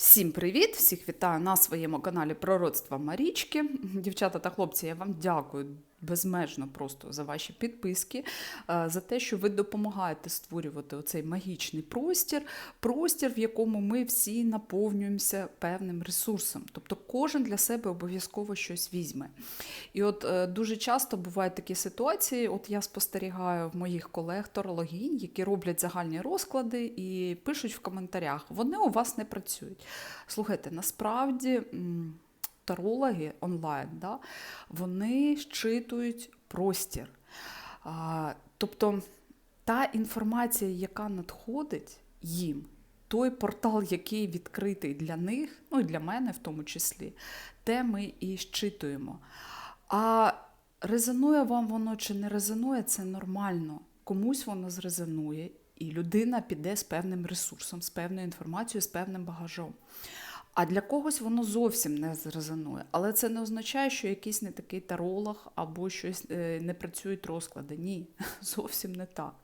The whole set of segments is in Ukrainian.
Всім привіт! Всіх вітаю на своєму каналі Пророцтва Марічки. Дівчата та хлопці, я вам дякую безмежно просто за ваші підписки, е, за те, що ви допомагаєте створювати оцей магічний простір, простір, в якому ми всі наповнюємося певним ресурсом. Тобто кожен для себе обов'язково щось візьме. І от е, дуже часто бувають такі ситуації. От я спостерігаю в моїх колег тарологінь, які роблять загальні розклади і пишуть в коментарях: вони у вас не працюють. Слухайте, насправді. Тарологи онлайн, да, вони щитують простір. А, тобто та інформація, яка надходить їм, той портал, який відкритий для них, ну і для мене в тому числі, те ми і щитуємо. А резонує вам воно чи не резонує, це нормально. Комусь воно зрезонує, і людина піде з певним ресурсом, з певною інформацією, з певним багажом. А для когось воно зовсім не зрезонує. Але це не означає, що якийсь не такий таролог або щось е, не працюють розклади. Ні, зовсім не так.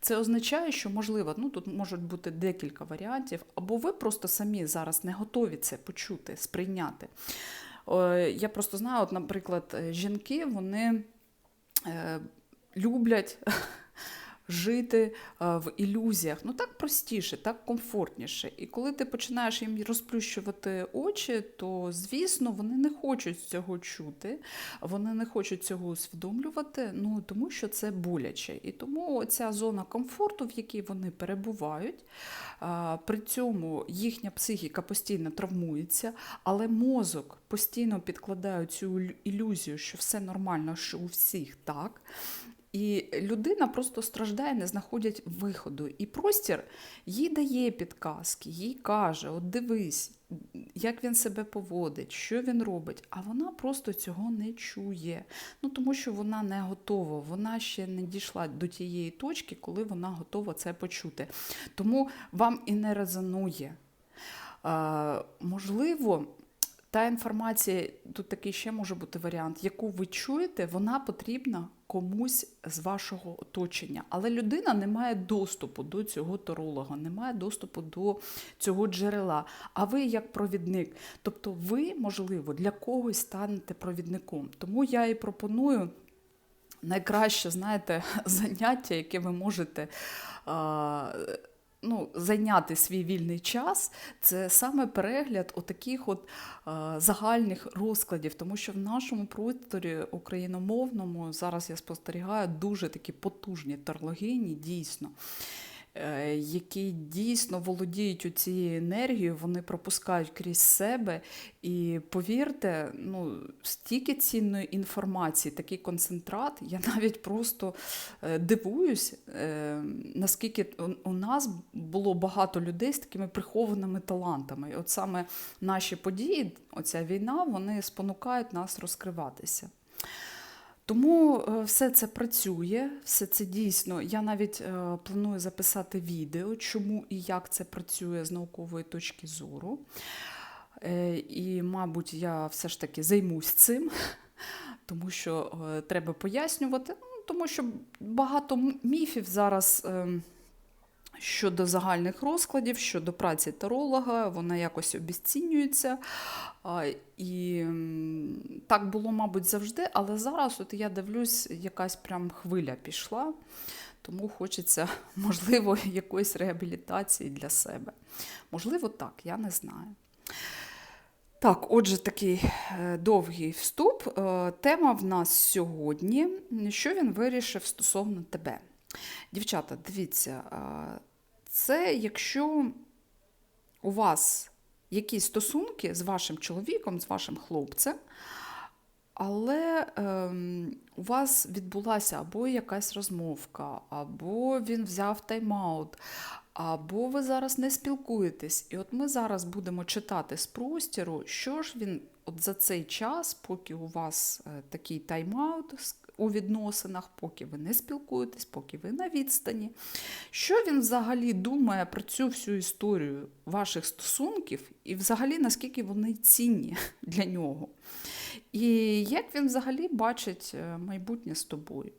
Це означає, що можливо, ну тут можуть бути декілька варіантів, або ви просто самі зараз не готові це почути, сприйняти. Е, Я просто знаю, от, наприклад, е, жінки вони люблять жити е, в ілюзіях. Ну так простіше, так комфортніше. І коли ти починаєш їм розплющувати очі, то звісно вони не хочуть цього чути, вони не хочуть цього усвідомлювати, ну тому що це боляче. І тому ця зона комфорту, в якій вони перебувають, при цьому їхня психіка постійно травмується, але мозок постійно підкладає цю ілюзію, що все нормально, що у всіх так. І людина просто страждає, не знаходять виходу. І простір їй дає підказки, їй каже: от дивись, як він себе поводить, що він робить. А вона просто цього не чує. Ну тому що вона не готова, вона ще не дійшла до тієї точки, коли вона готова це почути. Тому вам і не резонує. Е, можливо, та інформація, тут такий ще може бути варіант, яку ви чуєте, вона потрібна комусь з вашого оточення. Але людина не має доступу до цього таролога, не має доступу до цього джерела. А ви як провідник. Тобто ви, можливо, для когось станете провідником. Тому я і пропоную найкраще, знаєте, заняття, яке ви можете. Ну, зайняти свій вільний час, це саме перегляд отаких от е, загальних розкладів, тому що в нашому просторі україномовному зараз я спостерігаю дуже такі потужні тарлогині, дійсно, які дійсно володіють цією енергією, вони пропускають крізь себе. І повірте, ну, стільки цінної інформації, такий концентрат, я навіть просто е, дивуюсь, е, наскільки у нас було багато людей з такими прихованими талантами. І от саме наші події, оця війна, вони спонукають нас розкриватися. Тому е, все це працює, все це дійсно. Я навіть е, планую записати відео, чому і як це працює з наукової точки зору. Е, І, мабуть, я все ж таки займусь цим, тому що треба пояснювати, ну, тому що багато міфів зараз. Щодо загальних розкладів, щодо праці таролога, вона якось обіцінюється. І так було, мабуть, завжди, але зараз от я дивлюсь, якась прям хвиля пішла, тому хочеться, можливо, якоїсь реабілітації для себе. Можливо, так, я не знаю. Так, отже, такий е, довгий вступ. Е, Тема в нас сьогодні. Що він вирішив стосовно тебе? Дівчата, дивіться, е, це якщо у вас якісь стосунки з вашим чоловіком, з вашим хлопцем, але ем, у вас відбулася або якась розмовка, або він взяв тайм-аут, або ви зараз не спілкуєтесь. І от ми зараз будемо читати з простіру, що ж він от за цей час, поки у вас е, такий тайм-аут у відносинах, поки ви не спілкуєтесь, поки ви на відстані, що він взагалі думає про цю всю історію ваших стосунків, і взагалі наскільки вони цінні для нього? І як він взагалі бачить е, майбутнє з тобою?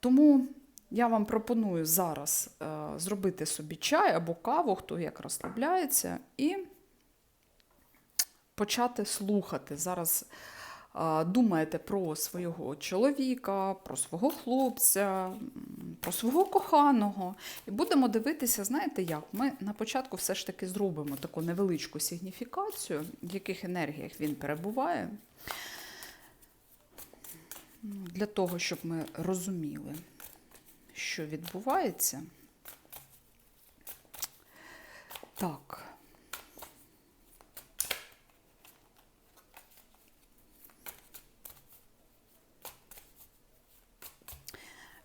Тому Я вам пропоную зараз е, зробити собі чай або каву, хто як розслабляється, і почати слухати. Зараз е, думаєте про свого чоловіка, про свого хлопця, про свого коханого. І будемо дивитися, знаєте як? Ми на початку все ж таки зробимо таку невеличку сигніфікацію, в яких енергіях він перебуває. Ну, Для того, щоб ми розуміли, що відбувається. Так.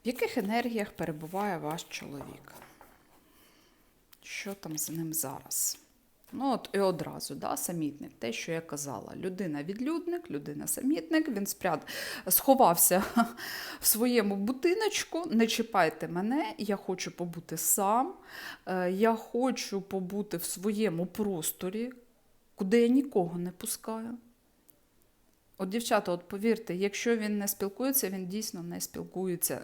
В яких енергіях перебуває ваш чоловік? Що там з ним зараз? Ну, от і одразу, да, самітник, те, що я казала. Людина-відлюдник, людина-самітник, він спрят... сховався в своєму будиночку. Не чіпайте мене, я хочу побути сам, е, я хочу побути в своєму просторі, куди я нікого не пускаю. От, дівчата, от повірте, якщо він не спілкується, він дійсно не спілкується.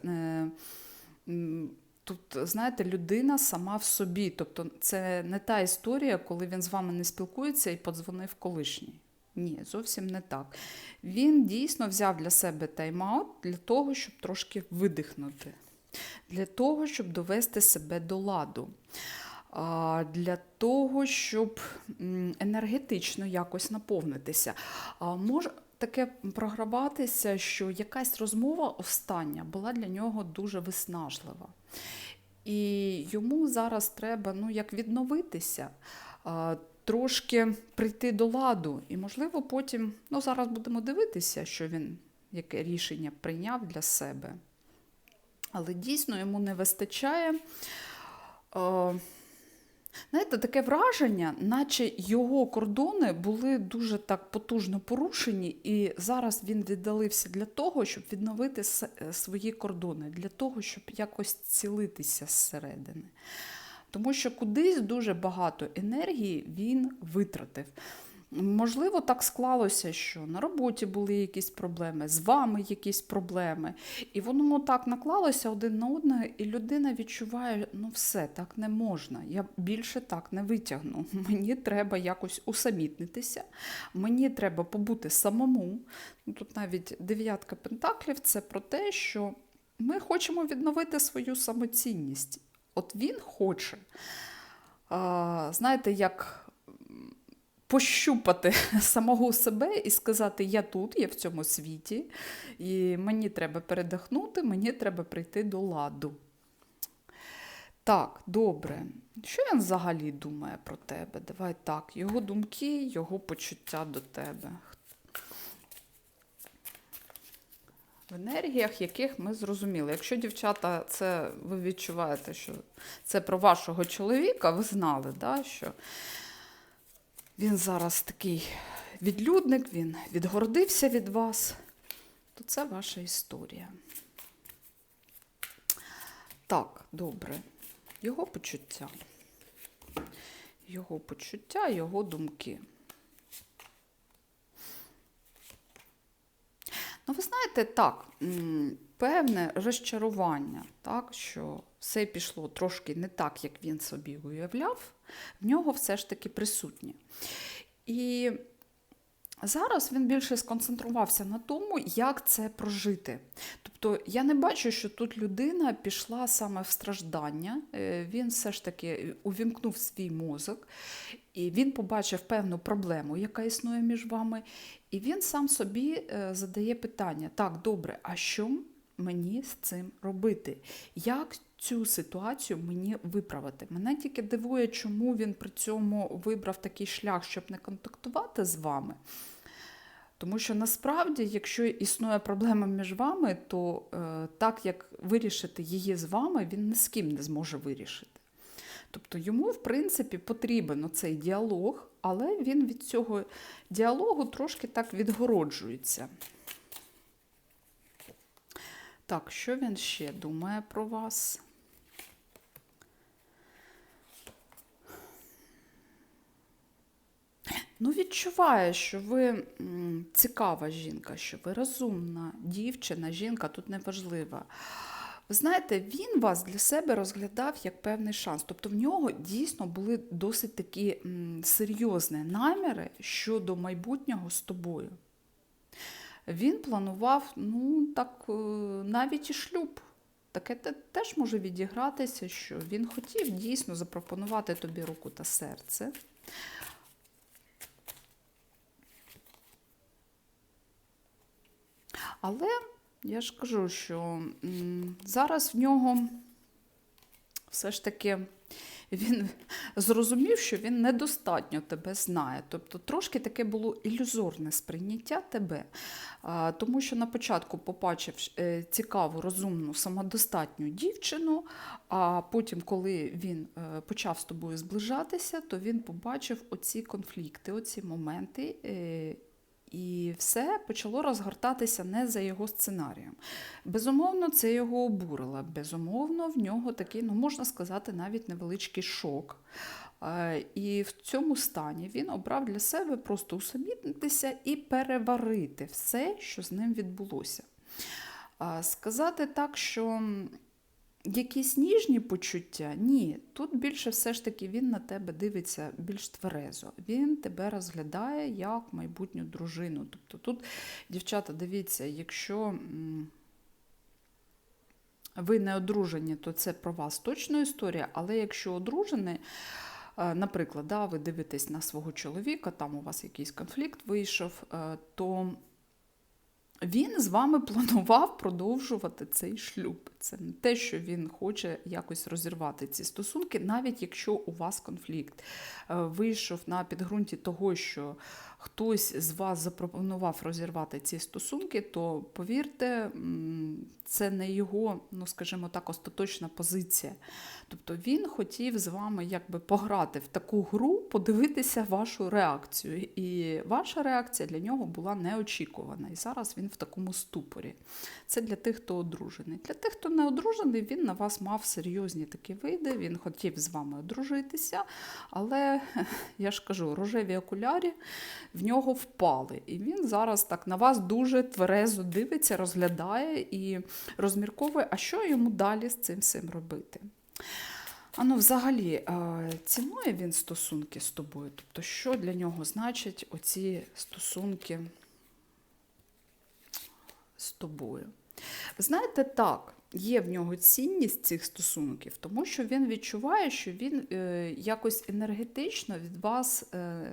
Тут, знаєте, людина сама в собі. Тобто це не та історія, коли він з вами не спілкується і подзвонив колишній. Ні, зовсім не так. Він дійсно взяв для себе тайм-аут для того, щоб трошки видихнути, для того, щоб довести себе до ладу, для того, щоб енергетично якось наповнитися. Може таке програватися, що якась розмова остання була для нього дуже виснажлива. І йому зараз треба ну, як відновитися, трошки прийти до ладу. І, можливо, потім, ну, зараз будемо дивитися, що він яке рішення прийняв для себе. Але дійсно йому не вистачає. Знаєте, таке враження, наче його кордони були дуже так потужно порушені, і зараз він віддалився для того, щоб відновити е, свої кордони, для того, щоб якось цілитися зсередини. Тому що кудись дуже багато енергії він витратив. Можливо, так склалося, що на роботі були якісь проблеми, з вами якісь проблеми. І воно так наклалося один на одного, і людина відчуває, ну все, так не можна. Я більше так не витягну. Мені треба якось усамітнитися, мені треба побути самому. Ну, Тут навіть дев'ятка пентаклів це про те, що ми хочемо відновити свою самоцінність. От він хоче, знаєте, як пощупати самого себе і сказати: Я тут, я в цьому світі, і мені треба передихнути, мені треба прийти до ладу. Так, добре. Що він взагалі думає про тебе? Давай так, його думки, його почуття до тебе. В енергіях, яких ми зрозуміли. Якщо дівчата, це ви відчуваєте, що це про вашого чоловіка, ви знали, да, що він зараз такий відлюдник, він відгордився від вас, то це ваша історія. Так, добре. Його почуття. Його почуття, його думки. Ну, ви знаєте, так, певне розчарування, так, що все пішло трошки не так, як він собі уявляв, в нього все ж таки присутнє. І зараз він більше сконцентрувався на тому, як це прожити. Тобто я не бачу, що тут людина пішла саме в страждання, Е, він все ж таки увімкнув свій мозок, і він побачив певну проблему, яка існує між вами, і він сам собі е, задає питання: так, добре, а що мені з цим робити? Як цю ситуацію мені виправити? Мене тільки дивує, чому він при цьому вибрав такий шлях, щоб не контактувати з вами. Тому що насправді, якщо існує проблема між вами, то е, так як вирішити її з вами, він ні з ким не зможе вирішити. Тобто йому, в принципі, потрібен оцей діалог, але він від цього діалогу трошки так відгороджується. Так, що він ще думає про вас? Ну, відчуває, що ви цікава жінка, що ви розумна, дівчина, жінка тут неважлива. Ви знаєте, він вас для себе розглядав як певний шанс. Тобто в нього дійсно були досить такі серйозні наміри щодо майбутнього з тобою. Він планував, ну так, е, навіть і шлюб. Таке теж може відігратися, що він хотів дійсно запропонувати тобі руку та серце. Але я ж кажу, що зараз в нього все ж таки він зрозумів, що він недостатньо тебе знає. Тобто трошки таке було ілюзорне сприйняття тебе, тому що на початку побачив е, цікаву, розумну, самодостатню дівчину, а потім, коли він е, почав з тобою зближатися, то він побачив оці конфлікти, оці моменти. І все почало розгортатися не за його сценарієм. Безумовно, це його обурило. Безумовно, в нього такий, ну можна сказати, навіть невеличкий шок. І в цьому стані він обрав для себе просто усамітнитися і переварити все, що з ним відбулося. Сказати так, що якісь ніжні почуття, ні. Тут більше все ж таки він на тебе дивиться більш тверезо. Він тебе розглядає як майбутню дружину. Тобто тут, дівчата, дивіться, якщо. ви не одружені, то це про вас точно історія, але якщо одружені, е, наприклад, да, ви дивитесь на свого чоловіка, там у вас якийсь конфлікт вийшов, е, то він з вами планував продовжувати цей шлюб. Це не те, що він хоче якось розірвати ці стосунки, навіть якщо у вас конфлікт е, вийшов на підґрунті того, що хтось з вас запропонував розірвати ці стосунки, то повірте, це не його, ну скажімо так, остаточна позиція. Тобто він хотів з вами якби пограти в таку гру, подивитися вашу реакцію. І ваша реакція для нього була неочікувана. І зараз він в такому ступорі. Це для тих, хто одружений. Для тих, хто не одружений, він на вас мав серйозні такі види, він хотів з вами одружитися, але я ж кажу, рожеві окулярі в нього впали. І він зараз так на вас дуже тверезо дивиться, розглядає і розмірковує, а що йому далі з цим всім робити. А ну, взагалі, е, цінує він стосунки з тобою? Тобто, що для нього значать оці стосунки з тобою? Ви знаєте, так, є в нього цінність цих стосунків, тому що він відчуває, що він е, якось енергетично від вас е,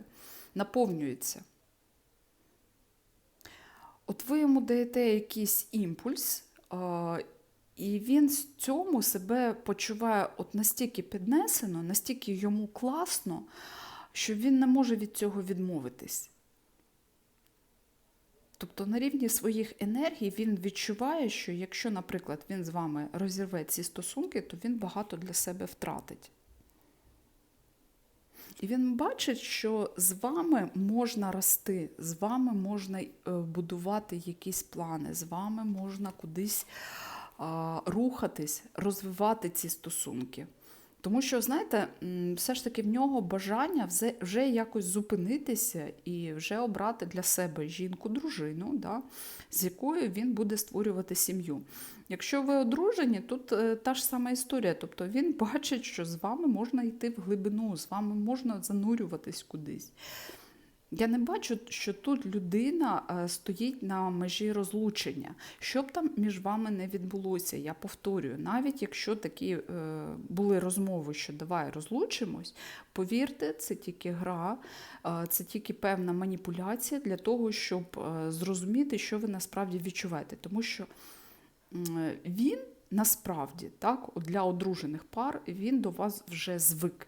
наповнюється. От ви йому даєте якийсь імпульс, і він з цьому себе почуває от настільки піднесено, настільки йому класно, що він не може від цього відмовитись. Тобто на рівні своїх енергій він відчуває, що якщо, наприклад, він з вами розірве ці стосунки, то він багато для себе втратить. І він бачить, що з вами можна рости, з вами можна е, будувати якісь плани, з вами можна кудись рухатись, розвивати ці стосунки. Тому що, знаєте, все ж таки в нього бажання вже, якось зупинитися і вже обрати для себе жінку, дружину, да, з якою він буде створювати сім'ю. Якщо ви одружені, тут е, та ж сама історія. Тобто він бачить, що з вами можна йти в глибину, з вами можна занурюватись кудись. Я не бачу, що тут людина е, стоїть на межі розлучення. Що б там між вами не відбулося, я повторюю, навіть якщо такі е, були розмови, що давай розлучимось, повірте, це тільки гра, е, це тільки певна маніпуляція для того, щоб зрозуміти, що ви насправді відчуваєте. Тому що він насправді так, для одружених пар він до вас вже звик.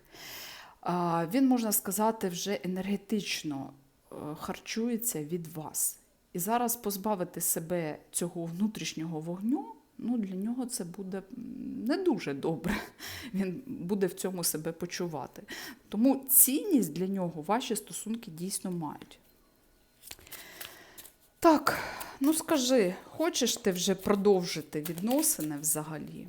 Він, можна сказати, вже енергетично е, харчується від вас. І зараз позбавити себе цього внутрішнього вогню, ну, для нього це буде не дуже добре. Він буде в цьому себе почувати. Тому цінність для нього ваші стосунки дійсно мають. Так, ну скажи, хочеш ти вже продовжити відносини взагалі?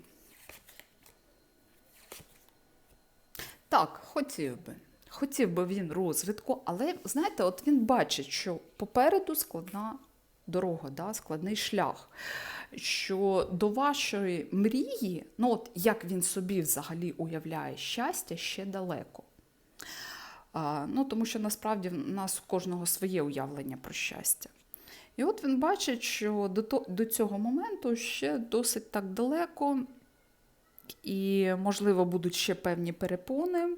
Так, хотів би. Хотів би він розвитку, але знаєте, от він бачить, що попереду складна дорога, да, складний шлях. що до вашої мрії, ну от як він собі взагалі уявляє щастя, ще далеко. А, ну, Тому що насправді в нас у кожного своє уявлення про щастя. І от він бачить, що до, до цього моменту ще досить так далеко, і, можливо, будуть ще певні перепони,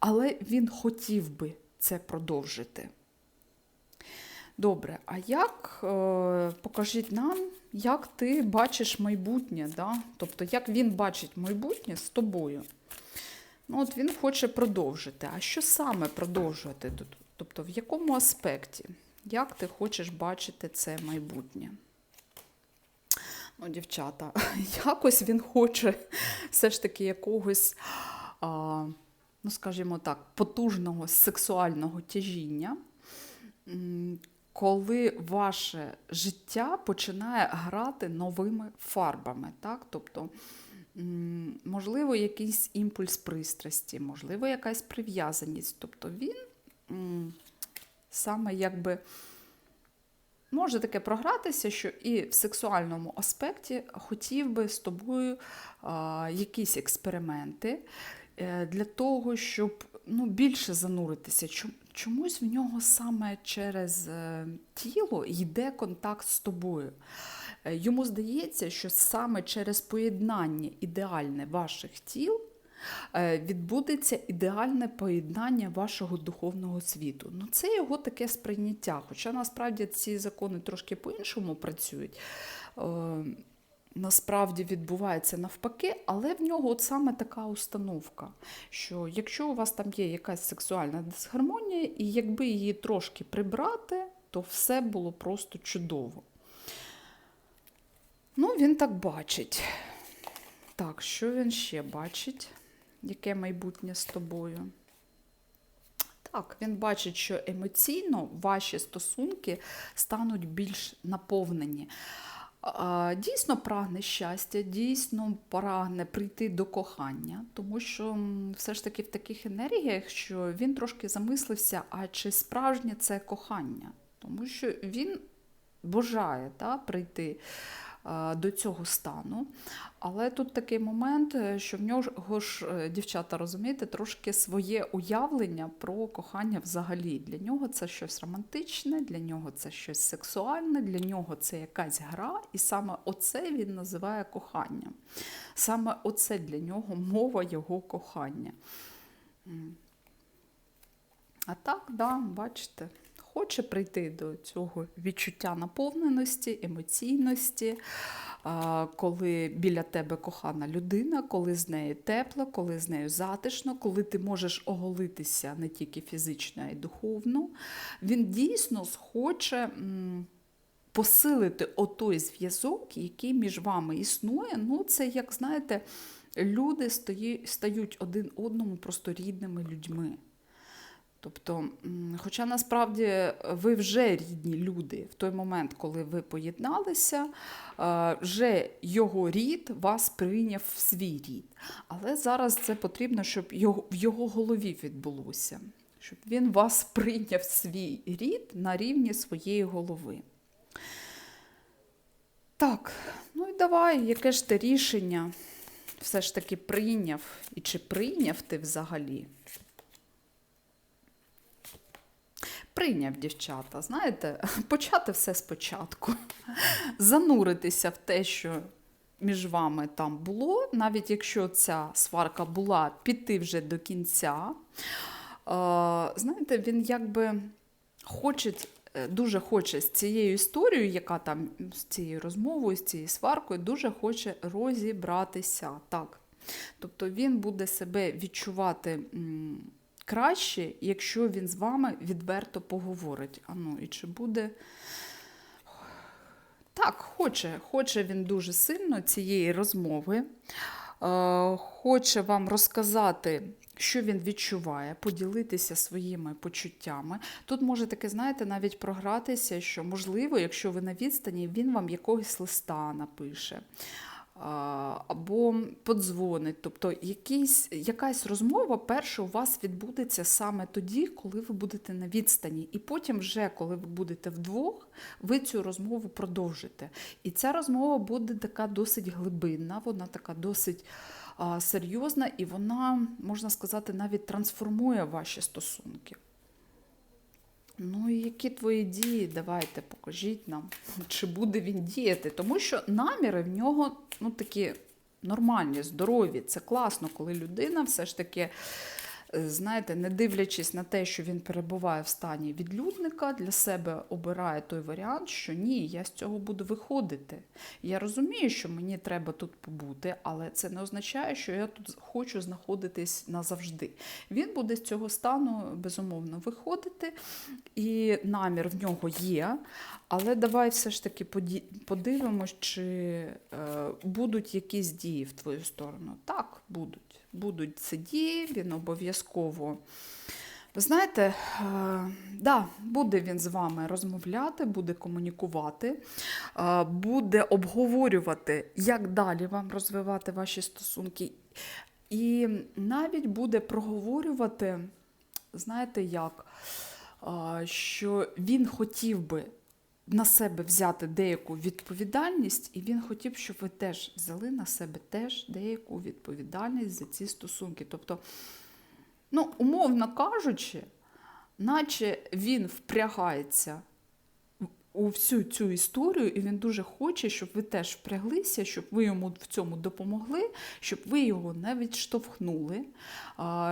але він хотів би це продовжити. Добре, а як е, покажіть нам, як ти бачиш майбутнє? Да? Тобто, як він бачить майбутнє з тобою? Ну, от Він хоче продовжити. А що саме продовжувати? Тобто, в якому аспекті? Як ти хочеш бачити це майбутнє? Ну, дівчата, якось він хоче все ж таки якогось, а, ну, скажімо так, потужного сексуального тяжіння, коли ваше життя починає грати новими фарбами. Так? Тобто, можливо, якийсь імпульс пристрасті, можливо, якась прив'язаність. Тобто він саме якби. Може таке програтися, що і в сексуальному аспекті хотів би з тобою а, якісь експерименти е, для того, щоб ну, більше зануритися. Чомусь в нього саме через е, тіло йде контакт з тобою. Е, Йому здається, що саме через поєднання ідеальне ваших тіл відбудеться ідеальне поєднання вашого духовного світу. Ну, це його таке сприйняття. Хоча насправді ці закони трошки по-іншому працюють. Е, Насправді відбувається навпаки, але в нього от саме така установка, що якщо у вас там є якась сексуальна дисгармонія, і якби її трошки прибрати, то все було просто чудово. Ну, він так бачить. Так, що він ще бачить? Яке майбутнє з тобою? Так, він бачить, що емоційно ваші стосунки стануть більш наповнені. Дійсно прагне щастя, дійсно прагне прийти до кохання, тому що все ж таки в таких енергіях, що він трошки замислився, а чи справжнє це кохання? Тому що він бажає та, прийти до цього стану. Але тут такий момент, е, що в нього ж, е, дівчата, розумієте, трошки своє уявлення про кохання взагалі. Для нього це щось романтичне, для нього це щось сексуальне, для нього це якась гра, і саме оце він називає коханням. Саме оце для нього мова його кохання. А так, да, бачите, хоче прийти до цього відчуття наповненості, емоційності, коли біля тебе кохана людина, коли з нею тепло, коли з нею затишно, коли ти можеш оголитися не тільки фізично, а й духовно. Він дійсно схоче. Посилити отой зв'язок, який між вами існує. Ну, це, як знаєте, люди стають один одному просто рідними людьми. Тобто, хоча насправді ви вже рідні люди в той момент, коли ви поєдналися, е, вже його рід вас прийняв в свій рід. Але зараз це потрібно, щоб в його голові відбулося, щоб він вас прийняв в свій рід на рівні своєї голови. Так, ну і давай, яке ж ти рішення все ж таки прийняв, і чи прийняв ти взагалі? Прийняв дівчата, знаєте, почати все спочатку, зануритися в те, що між вами там було, навіть якщо ця сварка була, піти вже до кінця. Е, Знаєте, він якби хоче, е, дуже хоче з цією історією, яка там з цією розмовою, з цією сваркою, дуже хоче розібратися. Так. Тобто він буде себе відчувати. Краще, якщо він з вами відверто поговорить. А ну, і чи буде. Так, хоче, хоче він дуже сильно цієї розмови. Е, хоче вам розказати, що він відчуває, поділитися своїми почуттями. Тут може таке, знаєте, навіть програтися, що, можливо, якщо ви на відстані, він вам якогось листа напише. Або подзвонить. Тобто якийсь, якась розмова перша у вас відбудеться саме тоді, коли ви будете на відстані. І потім, вже коли ви будете вдвох, ви цю розмову продовжите. І ця розмова буде така досить глибинна, вона така досить а, серйозна, і вона, можна сказати, навіть трансформує ваші стосунки. Ну і які твої дії? Давайте покажіть нам, чи буде він діяти. Тому що наміри в нього ну, такі нормальні, здорові. Це класно, коли людина все ж таки, знаєте, не дивлячись на те, що він перебуває в стані відлюдника, для себе обирає той варіант, що ні, я з цього буду виходити. Я розумію, що мені треба тут побути, але це не означає, що я тут хочу знаходитись назавжди. Він буде з цього стану безумовно виходити, і намір в нього є. Але давай все ж таки подивимось, чи е, будуть якісь дії в твою сторону. Так, будуть. Будуть це дії, він обов'язково. Ви знаєте, е, да, буде він з вами розмовляти, буде комунікувати, е, буде обговорювати, як далі вам розвивати ваші стосунки. І навіть буде проговорювати, знаєте як, що він хотів би на себе взяти деяку відповідальність, і він хотів, щоб ви теж взяли на себе теж деяку відповідальність за ці стосунки. Тобто, ну, умовно кажучи, наче він впрягається у всю цю історію, і він дуже хоче, щоб ви теж впряглися, щоб ви йому в цьому допомогли, щоб ви його не відштовхнули,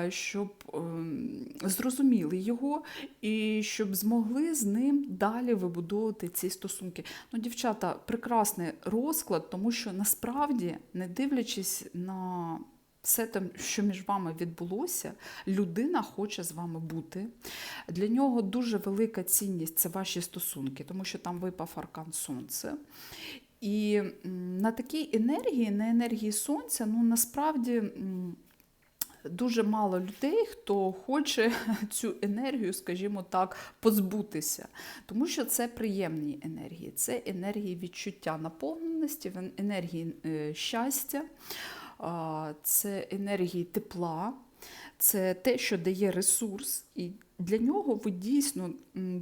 щоб ем, зрозуміли його і щоб змогли з ним далі вибудовувати ці стосунки. Ну, дівчата, прекрасний розклад, тому що насправді, не дивлячись на все те, що між вами відбулося, людина хоче з вами бути. Для нього дуже велика цінність це ваші стосунки, тому що там випав аркан сонце. І на такій енергії, на енергії сонця, ну насправді. Дуже мало людей, хто хоче цю енергію, скажімо так, позбутися, тому що це приємні енергії, це енергії відчуття наповненості, енергії е, щастя, це енергії тепла, це те, що дає ресурс, і для нього ви дійсно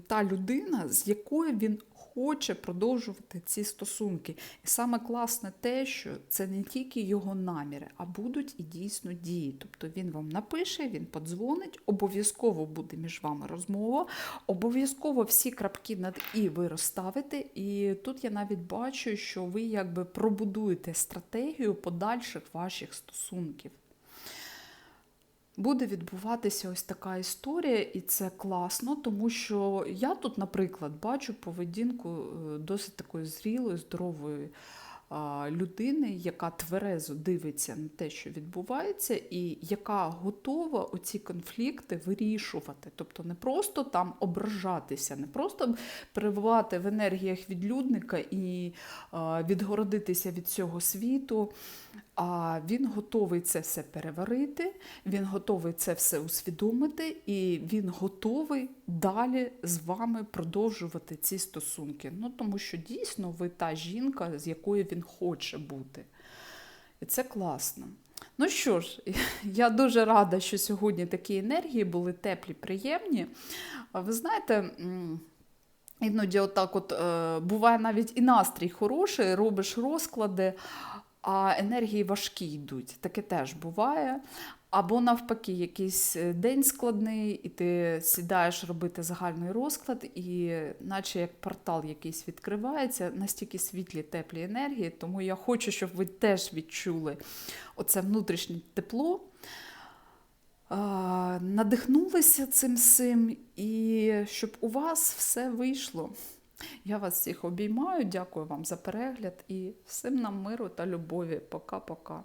та людина, з якою він хоче продовжувати ці стосунки. І саме класне те, що це не тільки його наміри, а будуть і дійсно дії. Тобто він вам напише, він подзвонить, обов'язково буде між вами розмова, обов'язково всі крапки над і ви розставите. І тут я навіть бачу, що ви якби пробудуєте стратегію подальших ваших стосунків. Буде відбуватися ось така історія, і це класно, тому що я тут, наприклад, бачу поведінку е, досить такої зрілої, здорової людини, яка тверезо дивиться на те, що відбувається, і яка готова оці конфлікти вирішувати. Тобто не просто там ображатися, не просто перебувати в енергіях відлюдника і відгородитися від цього світу. А він готовий це все переварити, він готовий це все усвідомити, і він готовий далі з вами продовжувати ці стосунки. Ну тому що дійсно ви та жінка, з якою він хоче бути. І це класно. Ну що ж, я дуже рада, що сьогодні такі енергії були теплі, приємні. Ви знаєте. Іноді отак от е, буває навіть і настрій хороший, робиш розклади, а енергії важкі йдуть. Таке теж буває. Або навпаки, якийсь е, день складний, і ти сідаєш робити загальний розклад, і наче як портал якийсь відкривається, настільки світлі, теплі енергії. Тому я хочу, щоб ви теж відчули оце внутрішнє тепло. Надихнулися цим всім, і щоб у вас все вийшло. Я вас всіх обіймаю, дякую вам за перегляд і всім нам миру та любові. Пока-пока.